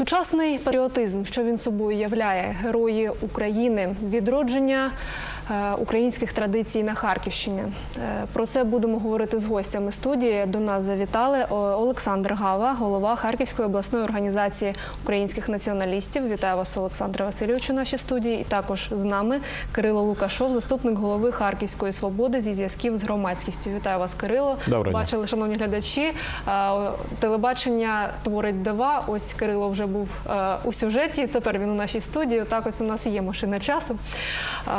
Сучасний патріотизм, що він собою являє, герої України, відродження українських традицій на Харківщині. Е, Про це будемо говорити з гостями студії. До нас завітали Олександр Гава, голова Харківської обласної організації українських націоналістів. Вітаю вас, Олександре Васильовичу, у нашій студії. І також з нами Кирило Лукашов, заступник голови Харківської свободи зі зв'язків з громадськістю. Вітаю вас, Кирило. Доброго. Бачили, шановні глядачі. е, Телебачення творить дива. Ось Кирило вже був е, у сюжеті. Тепер він у нашій студії. Так, ось у нас є машина часу. Е,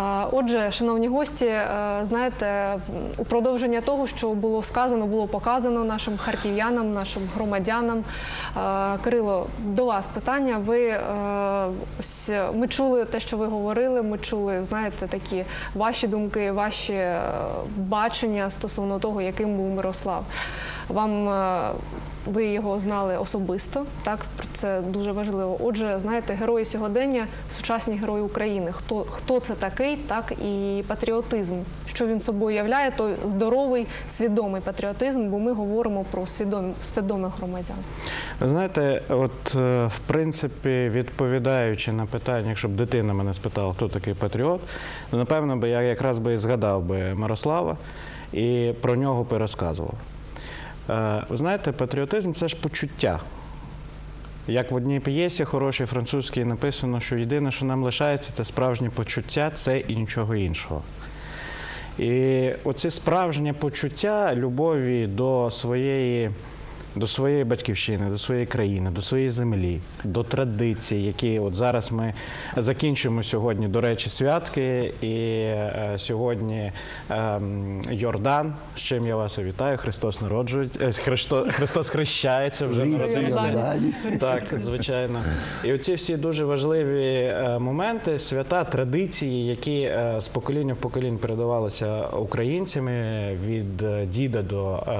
Шановні гості, е, знаєте, у продовження того, що було сказано, було показано нашим харків'янам, нашим громадянам. Е, Кирило, до вас питання. Ви е, ось ми чули те, що ви говорили. Ми чули, знаєте, такі ваші думки, ваші бачення стосовно того, яким був Мирослав. Вам е, ви його знали особисто, так це дуже важливо. Отже, знаєте, герої сьогодення, сучасні герої України. Хто хто це такий, так і патріотизм, що він собою являє, той здоровий, свідомий патріотизм, бо ми говоримо про свідомі свідомих громадян. Ви знаєте, от е, в принципі, відповідаючи на питання, якщо б дитина мене спитала, хто такий патріот, то напевно би я якраз би і згадав би Мирослава і про нього. Е, Ви знаєте, патріотизм це ж почуття. Як в одній п'єсі хорошій французькій написано, що єдине, що нам лишається, це справжнє почуття, це і нічого іншого. І оце справжнє почуття любові до своєї, до своєї батьківщини, до своєї країни, до своєї землі, до традицій, які от зараз ми закінчимо сьогодні, до речі, святки. І е, сьогодні ем, Йордан, з чим я вас вітаю. Христос народжується, Христос, Христос хрещається вже народився. Так, звичайно. І оці всі дуже важливі е, моменти, свята, традиції, які е, з покоління в поколінь передавалися українцями від е, діда до е,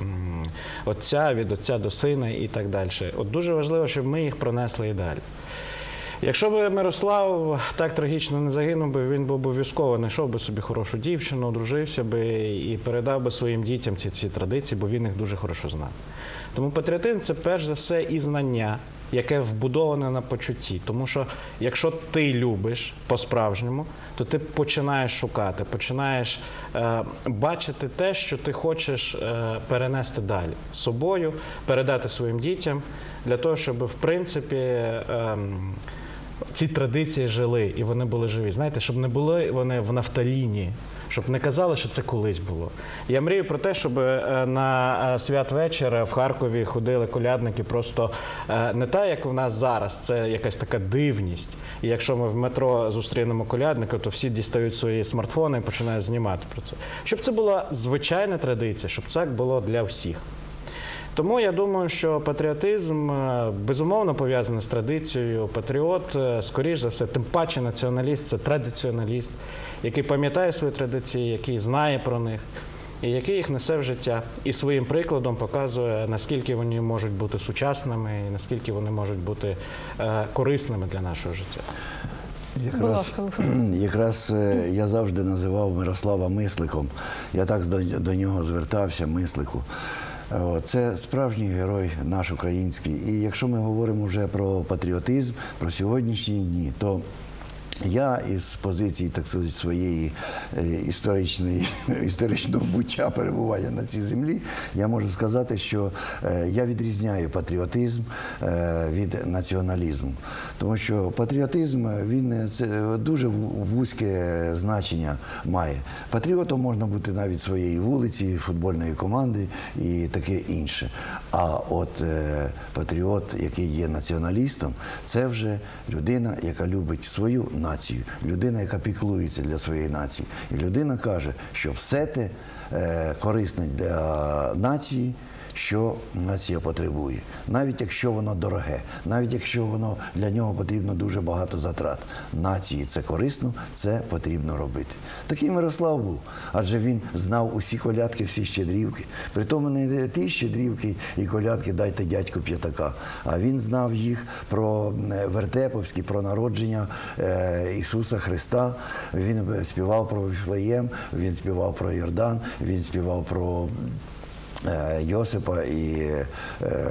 м, отця, від отця до сина і так далі. От дуже важливо, щоб ми їх пронесли і далі. Якщо б Мирослав так трагічно не загинув би, він би обов'язково знайшов би собі хорошу дівчину, одружився би і передав би своїм дітям ці, ці традиції, бо він їх дуже хорошо знав. Тому патріотизм це перш за все і знання, яке вбудоване на почутті. Тому що якщо ти любиш по-справжньому, то ти починаєш шукати, починаєш е, бачити те, що ти хочеш е, перенести далі з собою, передати своїм дітям, для того, щоб в принципі. ем, ці традиції жили і вони були живі. Знаєте, щоб не були вони в нафталіні, щоб не казали, що це колись було. Я мрію про те, щоб е, на е, святвечір в Харкові ходили колядники, просто е, не так, як в нас зараз, це якась така дивність. І якщо ми в метро зустрінемо колядника, то всі дістають свої смартфони і починають знімати про це. Щоб це була звичайна традиція, щоб це було для всіх. Тому я думаю, що патріотизм е, безумовно пов'язаний з традицією. Патріот, е, скоріш за все, тим паче націоналіст це традиціоналіст, який пам'ятає свої традиції, який знає про них, і який їх несе в життя. І своїм прикладом показує, наскільки вони можуть бути сучасними і наскільки вони можуть бути е, корисними для нашого життя. Якраз, якраз я завжди називав Мирослава мисликом. Я так до, до нього звертався, мислику. Це справжній герой наш український. І якщо ми говоримо вже про патріотизм, про сьогоднішні дні, то я із позиції так сказати, своєї е, історичної історичного буття перебування на цій землі, я можу сказати, що е, я відрізняю патріотизм е, від націоналізму. Тому що патріотизм він це дуже вузьке значення має. Патріотом можна бути навіть своєї вулиці, футбольної команди і таке інше. А от патріот, який є націоналістом, це вже людина, яка любить свою націю, людина, яка піклується для своєї нації. І людина каже, що все те е, корисне для нації. Що нація потребує, навіть якщо воно дороге, навіть якщо воно для нього потрібно дуже багато затрат. Нації це корисно, це потрібно робити. Такий Мирослав був, адже він знав усі колядки, всі щедрівки. Притому не ті щедрівки і колядки дайте дядьку п'ятака. А він знав їх про е, Вертеповські, про народження е, Ісуса Христа. Він співав про Віфлеєм, він співав про Йордан, він співав про Йосипа і е,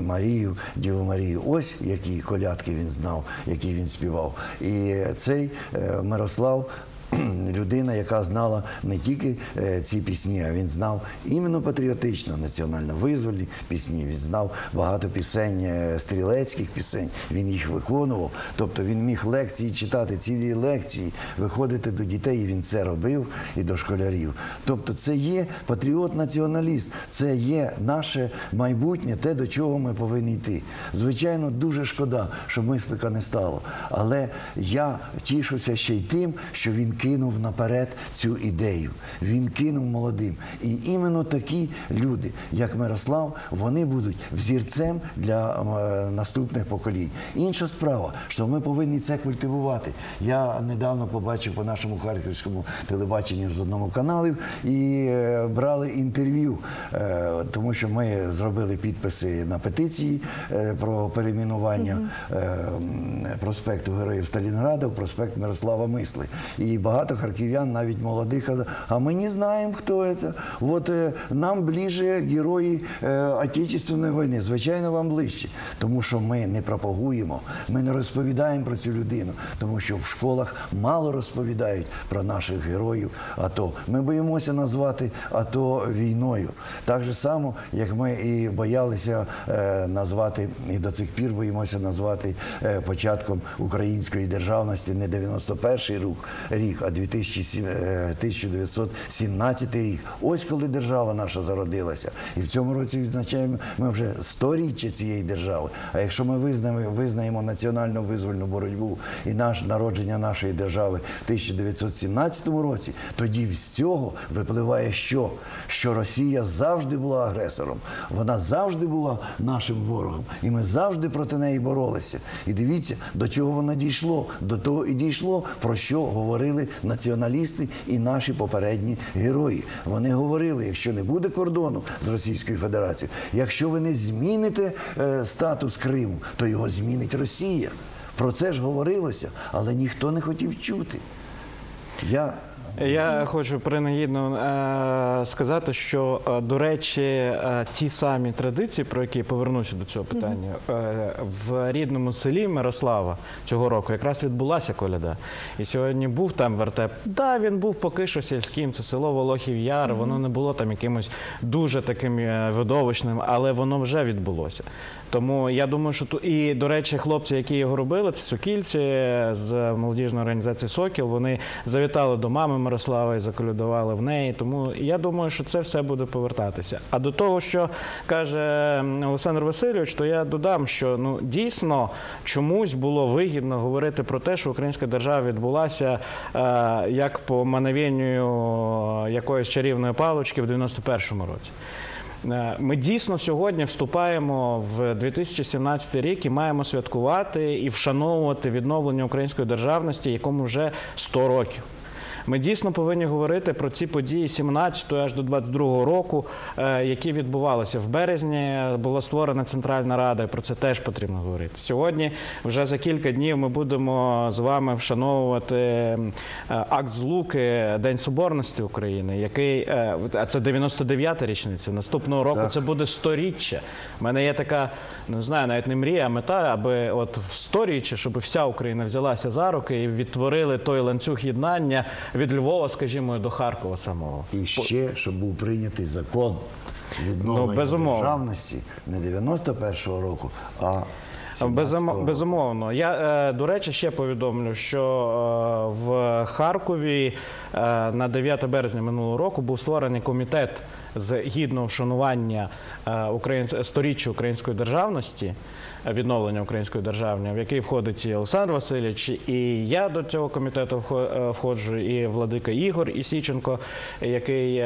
Марію, Діву Марію. Ось які колядки він знав, які він співав. І цей е, Мирослав. Людина, яка знала не тільки е, ці пісні, а він знав іменно патріотично, національно-визвольні пісні. Він знав багато пісень, е, стрілецьких пісень. Він їх виконував. Тобто він міг лекції читати, цілі лекції, виходити до дітей. І він це робив і до школярів. Тобто, це є патріот-націоналіст, це є наше майбутнє, те, до чого ми повинні йти. Звичайно, дуже шкода, що мислика не стало. Але я тішуся ще й тим, що він кинув наперед цю ідею. Він кинув молодим. І іменно такі люди, як Мирослав, вони будуть взірцем для е, наступних поколінь. Інша справа, що ми повинні це культивувати. Я недавно побачив по нашому харківському телебаченню з одному каналів і е, брали інтерв'ю, е, тому що ми зробили підписи на петиції про перейменування проспекту Героїв Сталінграда в проспект Мирослава Мисли. І багато харків'ян, навіть молодих, а ми не знаємо, хто це. От е, нам ближче герої е, Отечественної війни. Звичайно, вам ближче, тому що ми не пропагуємо, ми не розповідаємо про цю людину, тому що в школах мало розповідають про наших героїв АТО. Ми боїмося назвати АТО війною. Так же само, як ми і боялися е, назвати, і до цих пір боїмося назвати початком української державності не 91-й рік, рік, а 2007, е, 1917 рік. Ось коли держава наша зародилася. І в цьому році відзначаємо ми вже сторіччя цієї держави. А якщо ми визнаємо, визнаємо національну визвольну боротьбу і наш народження нашої держави в 1917 році, тоді з цього випливає що? Що Росія завжди була агресором, вона завжди була нашим ворогом, і ми завжди проти неї боролися. І дивіться, до чого воно дійшло. До того і дійшло, про що говорили націоналісти і наші попередні герої. Вони говорили: якщо не буде кордону з Російською Федерацією, якщо ви не зміните е, статус Криму, то його змінить Росія. Про це ж говорилося, але ніхто не хотів чути. Я Я хочу принагідно е, сказати, що, е, до речі, е, ті самі традиції, про які я повернуся до цього питання, е, в рідному селі Мирослава цього року якраз відбулася коляда. І сьогодні був там вертеп. Да, він був поки що сільським, це село Волохів Яр, воно не було там якимось дуже таким е, видовищним, але воно вже відбулося. Тому я думаю, що тут і до речі, хлопці, які його робили, це сокільці з молодіжної організації Сокіл. Вони завітали до мами Мирослава і заколядували в неї. Тому я думаю, що це все буде повертатися. А до того, що каже Олександр Васильович, то я додам, що ну дійсно чомусь було вигідно говорити про те, що українська держава відбулася е, як по мановенню якоїсь чарівної палочки в 91-му році. Е, Ми дійсно сьогодні вступаємо в 2017 рік і маємо святкувати і вшановувати відновлення української державності, якому вже 100 років. Ми дійсно повинні говорити про ці події 17 аж до 22 року, е, які відбувалися в березні. Була створена Центральна Рада, і про це теж потрібно говорити. Сьогодні, вже за кілька днів, ми будемо з вами вшановувати е, акт злуки День Соборності України, який е, а це 99-та річниця. Наступного року Так. це буде 100-річчя. У мене є така, не знаю, навіть не мрія, а мета, аби от в 100-річчя, щоб вся Україна взялася за руки і відтворили той ланцюг єднання від Львова, скажімо, до Харкова самого. І ще, щоб був прийнятий закон відновлення Ну, державності не 91-го року, а 17-го Безумо- року. Безумовно. Я, е, до речі, ще повідомлю, що е, в Харкові е, на 9 березня минулого року був створений комітет з гідного вшанування сторіччя української державності, відновлення української державної, в який входить і Олександр Васильович, і я до цього комітету е, входжу, і владика Ігор Ісіченко, який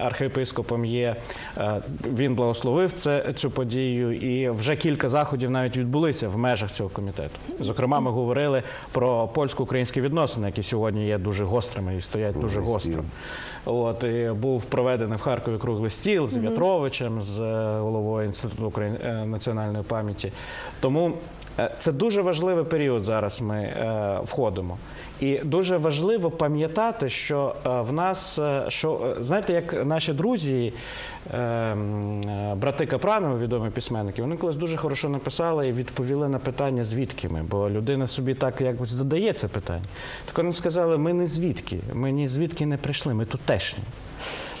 архієпископом є. Е, Він благословив це, цю подію, і вже кілька заходів навіть відбулися в межах цього комітету. Зокрема, ми говорили про польсько-українські відносини, які сьогодні є дуже гострими і стоять дуже гостро. От і був проведений в Харкові круглий стіл з В'ятровичем, з е, головою інституту е, національної пам'яті. Тому е, це дуже важливий період зараз ми входимо. І дуже важливо пам'ятати, що е, в нас, е, що е, знаєте, як наші друзі, брати Капранови, відомі письменники, вони колись дуже хорошо написали і відповіли на питання, звідки ми. Бо людина собі так якось задає це питання. Так вони сказали, ми не звідки, ми ні звідки не прийшли, ми тутешні.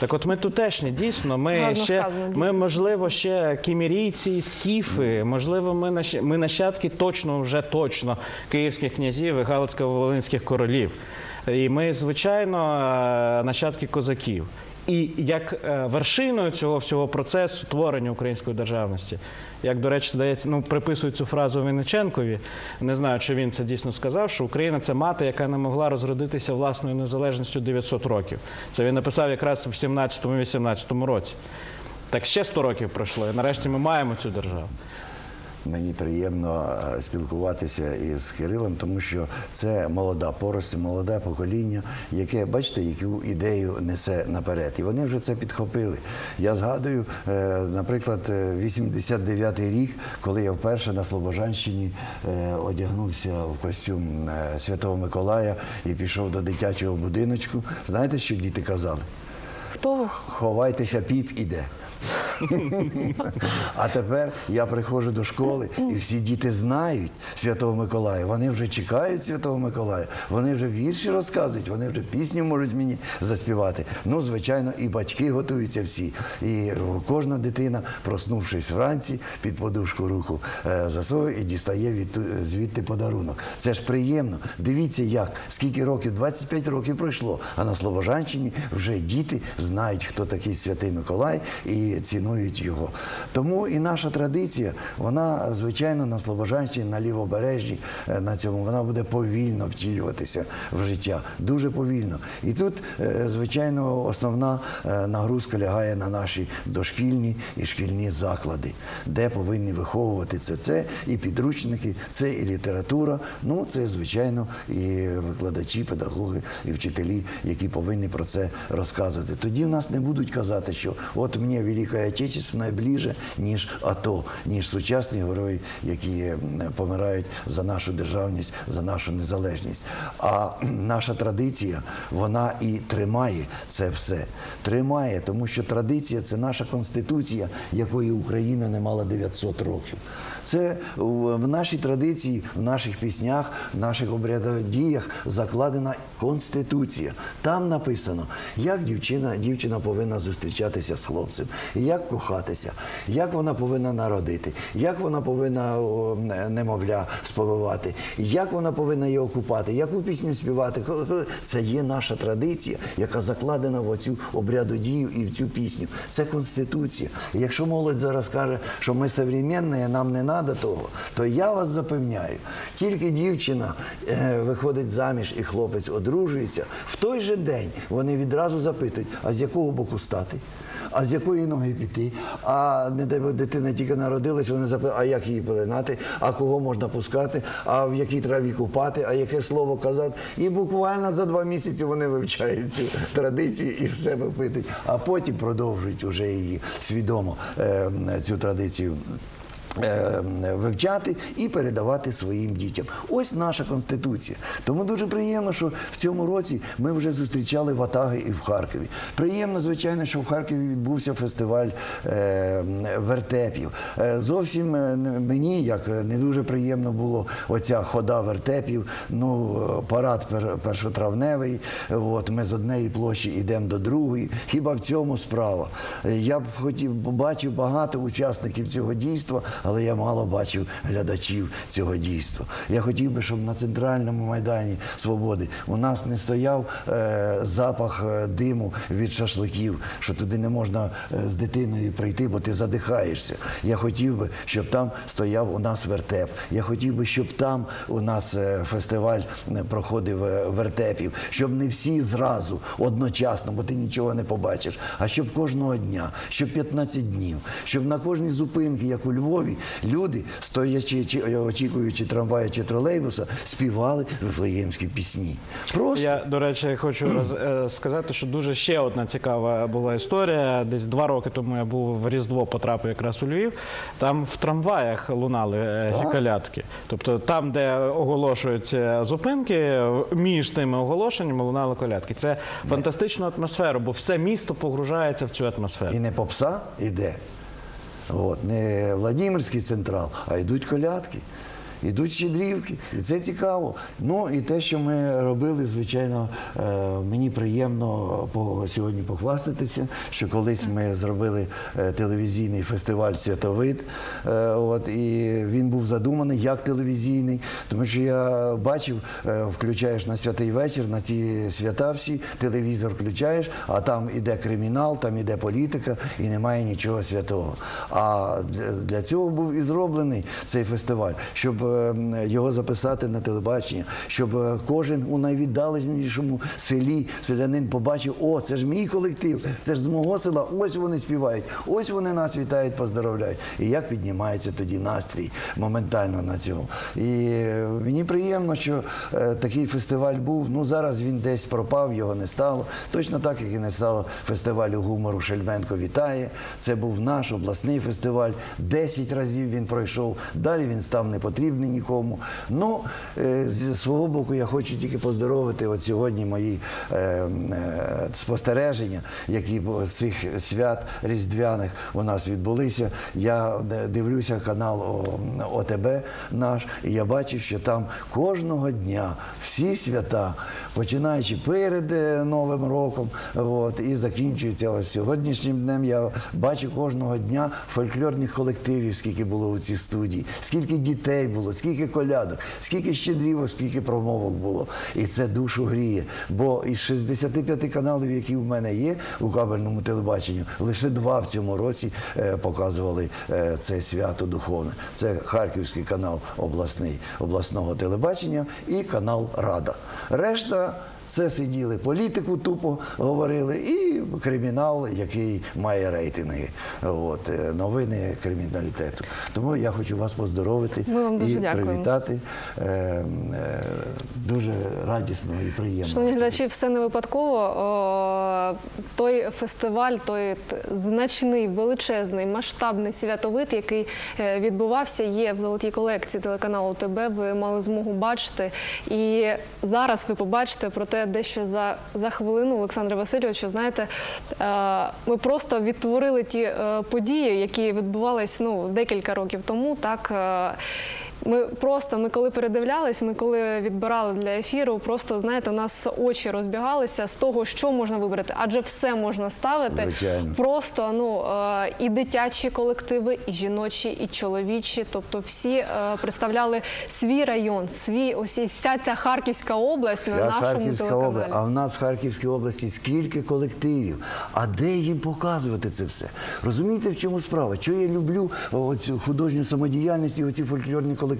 Так от ми тутешні, дійсно, ми Гарно ще сказано, ми, можливо, ще кімірійці, скіфи, можливо, ми, нащ- ми нащадки точно, вже точно київських князів і Галицько-Волинських королів. І ми, звичайно, е, нащадки козаків. І як е, вершиною цього всього процесу творення української державності, як, до речі, здається, ну приписують цю фразу Винниченкові, не знаю, чи він це дійсно сказав, що Україна це мати, яка не могла розродитися власною незалежністю 900 років. Це він написав якраз в 17-18 році. Так ще 100 років пройшло, і нарешті ми маємо цю державу. Мені приємно е, спілкуватися із Кирилом, тому що це молода поросль, молоде покоління, яке, бачите, яку ідею несе наперед. І вони вже це підхопили. Я згадую, е, наприклад, е, 89-й рік, коли я вперше на Слобожанщині е, одягнувся в костюм е, Святого Миколая і пішов до дитячого будиночку. Знаєте, що діти казали? Хто ви? Ховайтеся, піп іде. А тепер я приходжу до школи, і всі діти знають Святого Миколая. Вони вже чекають Святого Миколая. Вони вже вірші розказують, вони вже пісню можуть мені заспівати. Ну, звичайно, і батьки готуються всі. І кожна дитина, проснувшись вранці, під подушку руку е, засовує і дістає від, звідти подарунок. Це ж приємно. Дивіться, як скільки років, 25 років пройшло. А на Слобожанщині вже діти знають, хто такий святий Миколай і цінують його. Тому і наша традиція, вона звичайно на Слобожанщині, на лівобережжі, е, на цьому вона буде повільно втілюватися в життя, дуже повільно. І тут, е, звичайно, основна е, нагрузка лягає на наші дошкільні і шкільні заклади, де повинні виховувати це. Це і підручники, це і література. Ну це звичайно і викладачі, педагоги і вчителі, які повинні про це розказувати. Тоді в нас не будуть казати, що от мені Велика Отечественна ближче, ніж АТО, ніж сучасні герої, які помирають за нашу державність, за нашу незалежність. А наша традиція, вона і тримає це все. Тримає, тому що традиція це наша конституція, якої Україна не мала 900 років. Це в нашій традиції, в наших піснях, в наших обрядодіях закладена конституція. Там написано, як дівчина, дівчина повинна зустрічатися з хлопцем, як кохатися, як вона повинна народити, як вона повинна немовля сповивати, як вона повинна його купати, яку пісню співати. Це є наша традиція, яка закладена в оцю обрядодію і в цю пісню. Це конституція. Якщо молодь зараз каже, що ми современні, нам не треба того, то я вас запевняю, тільки дівчина е, виходить заміж і хлопець одружується, в той же день вони відразу запитують, а з якого боку стати? А з якої ноги піти? А не дай дитина тільки народилась, вони запитують, а як її пеленати, а кого можна пускати, а в якій траві купати, а яке слово казати. І буквально за два місяці вони вивчають цю традицію і в себе впитують, а потім продовжують уже її свідомо е, цю традицію вивчати і передавати своїм дітям. Ось наша конституція. Тому дуже приємно, що в цьому році ми вже зустрічали Ватаги і в Харкові. Приємно, звичайно, що в Харкові відбувся фестиваль е, вертепів. Е, зовсім е, мені, як е, не дуже приємно було оця хода вертепів, ну, е, парад пер, першотравневий. От, ми з однієї площі йдемо до другої. Хіба в цьому справа? Е, Я б хотів, бачив багато учасників цього дійства, але я мало бачив глядачів цього дійства. Я хотів би, щоб на центральному майдані свободи у нас не стояв е, запах е, диму від шашликів, що туди не можна е, з дитиною прийти, бо ти задихаєшся. Я хотів би, щоб там стояв у нас вертеп. Я хотів би, щоб там у нас е, фестиваль проходив вертепів, щоб не всі зразу одночасно, бо ти нічого не побачиш, а щоб кожного дня, щоб 15 днів, щоб на кожній зупинці, як у Львові, Люди, стоячи чи очікуючи трамвая чи тролейбуса, співали вифлеємські пісні. Просто Я, до речі, хочу роз, е, сказати, що дуже ще одна цікава була історія. Десь два роки тому я був в Різдво, потрапив якраз у Львів. Там в трамваях лунали е, Так? колядки. Тобто там, де оголошуються зупинки, між тими оголошеннями лунали колядки. Це фантастична атмосфера, бо все місто погружається в цю атмосферу. і не попса іде. От, не Владимирський централ, а йдуть колядки. Ідуть щедрівки, і це цікаво. Ну і те, що ми робили, звичайно, е, мені приємно сьогодні похвастатися, що колись ми зробили е, телевізійний фестиваль Святовид. Е, і він був задуманий як телевізійний, тому що я бачив, включаєш на святий вечір, на ці свята всі, телевізор включаєш, а там іде кримінал, там іде політика і немає нічого святого. А для- цього був і зроблений цей фестиваль, щоб його записати на телебачення, щоб е, кожен у найвіддаленішому селі селянин побачив, о, це ж мій колектив, це ж з мого села, ось вони співають, ось вони нас вітають, поздоровляють. І як піднімається тоді настрій моментально на цьому. І е, мені приємно, що е, такий фестиваль був. Ну зараз він десь пропав, його не стало. Точно так, як і не стало фестивалю гумору Шельменко вітає. Це був наш обласний фестиваль. Десять разів він пройшов. Далі він став не потрібний нікому. Ну е, зі свого боку, я хочу тільки поздоровити от сьогодні мої е, е, спостереження, які з цих свят різдвяних у нас відбулися. Я дивлюся канал ОТБ наш, і я бачу, що там кожного дня всі свята, починаючи перед Новим роком, от, і закінчуються ось сьогоднішнім днем. Я бачу кожного дня фольклорних колективів, скільки було у цій студії, скільки дітей було, скільки колядок, скільки щедрівок, скільки промовок було. І це душу гріє. Бо із 65 каналів, які в мене є у кабельному телебаченню, лише два в цьому році е, показували е, це свято духовне. Це Харківський канал обласний, обласного телебачення і канал Рада. Решта. Це сиділи політику, тупо говорили, і кримінал, який має рейтинги. От е, новини криміналітету. Тому я хочу вас поздоровити Ми вам дуже і дякуємо. привітати. Е, е, дуже радісно і приємно. Шановні глядачі, все не випадково. О, той фестиваль, той значний, величезний, масштабний святовид, який е, відбувався, є в золотій колекції телеканалу ТБ. Ви мали змогу бачити. І зараз ви побачите про те, дещо за, за хвилину, Олександре Васильовича. знаєте, е, ми просто відтворили ті е, події, які відбувались ну, декілька років тому. Так. Е, ми просто, ми коли передивлялись, ми коли відбирали для ефіру, просто знаєте, у нас очі розбігалися з того, що можна вибрати, адже все можна ставити. Звичайно. Просто ну е, і дитячі колективи, і жіночі, і чоловічі. Тобто всі е, представляли свій район, свій ось вся ця Харківська область на нашому Харківська телеканалі. область. А в нас в Харківській області скільки колективів. А де їм показувати це все? Розумієте, в чому справа? Що я люблю оцю художню самодіяльність і оці фольклорні колективи?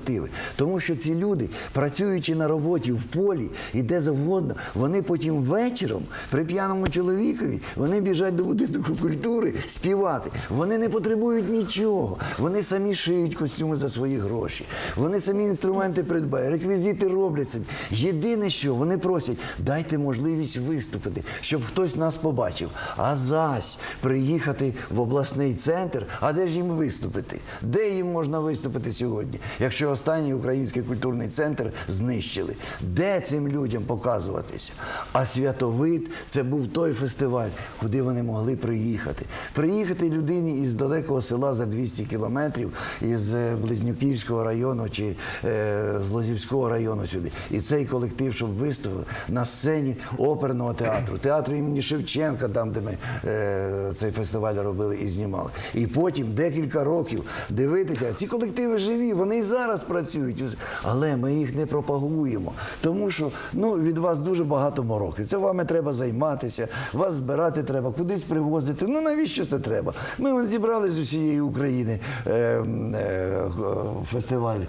Тому що ці люди, працюючи на роботі в полі і де завгодно, вони потім вечором при п'яному чоловікові вони біжать до будинку культури співати. Вони не потребують нічого. Вони самі шиють костюми за свої гроші. Вони самі інструменти придбають, реквізити роблять собі. Єдине, що вони просять, дайте можливість виступити, щоб хтось нас побачив. А зась приїхати в обласний центр, а де ж їм виступити? Де їм можна виступити сьогодні? Якщо останній український культурний центр знищили, де цим людям показуватися? А святовид це був той фестиваль, куди вони могли приїхати. Приїхати людині із далекого села за 200 кілометрів, із е, Близнюківського району чи е, з Лозівського району сюди. І цей колектив, щоб виступив на сцені оперного театру, театру імені Шевченка, там, де ми е, цей фестиваль робили і знімали. І потім декілька років дивитися, ці колективи живі, вони і зараз зараз працюють, але ми їх не пропагуємо. Тому що ну, від вас дуже багато мороки. Це вами треба займатися, вас збирати треба, кудись привозити. Ну навіщо це треба? Ми вон зібрали з усієї України е, е, фестиваль е,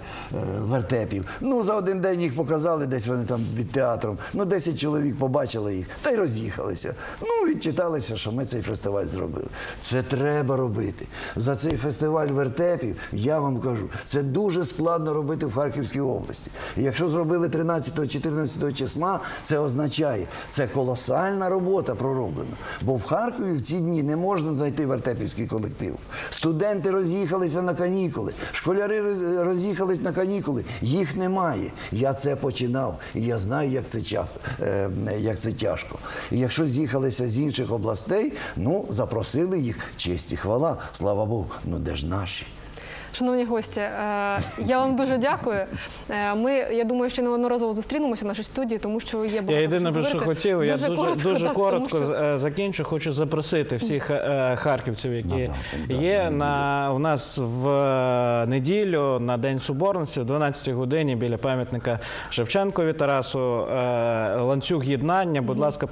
вертепів. Ну, за один день їх показали, десь вони там під театром. Ну, 10 чоловік побачили їх та й роз'їхалися. Ну, відчиталися, що ми цей фестиваль зробили. Це треба робити. За цей фестиваль вертепів, я вам кажу, це дуже складно робити в Харківській області. І якщо зробили 13-14 числа, це означає, це колосальна робота пророблена. Бо в Харкові в ці дні не можна знайти вертепівський колектив. Студенти роз'їхалися на канікули, школяри роз- роз'їхались на канікули. Їх немає. Я це починав, і я знаю, як це, ча- е, як це тяжко. І якщо з'їхалися з інших областей, ну запросили їх честь і хвала. Слава Богу. Ну де ж наші? Шановні гості, е, я вам дуже дякую. Е, Ми, я думаю, ще неодноразово зустрінемося в нашій студії, тому що є багато Я єдине, що хотів, я дуже коротко, дуже так, коротко що- е, закінчу. Хочу запросити всіх харківців, які На захід, да, є на на у нас в неділю на День Соборності, о 12-й годині біля пам'ятника Шевченкові Тарасу. Ланцюг єднання. Будь ласка,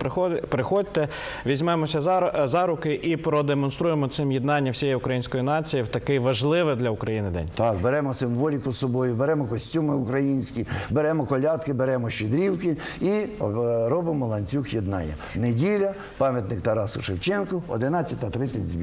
приходьте, візьмемося за, за руки і продемонструємо цим єднання всієї української нації в такий важливий для України день. Так, беремо символіку з собою, беремо костюми українські, беремо колядки, беремо щедрівки і е, робимо ланцюг єднає. Неділя, пам'ятник Тарасу Шевченку, 11.30 збір.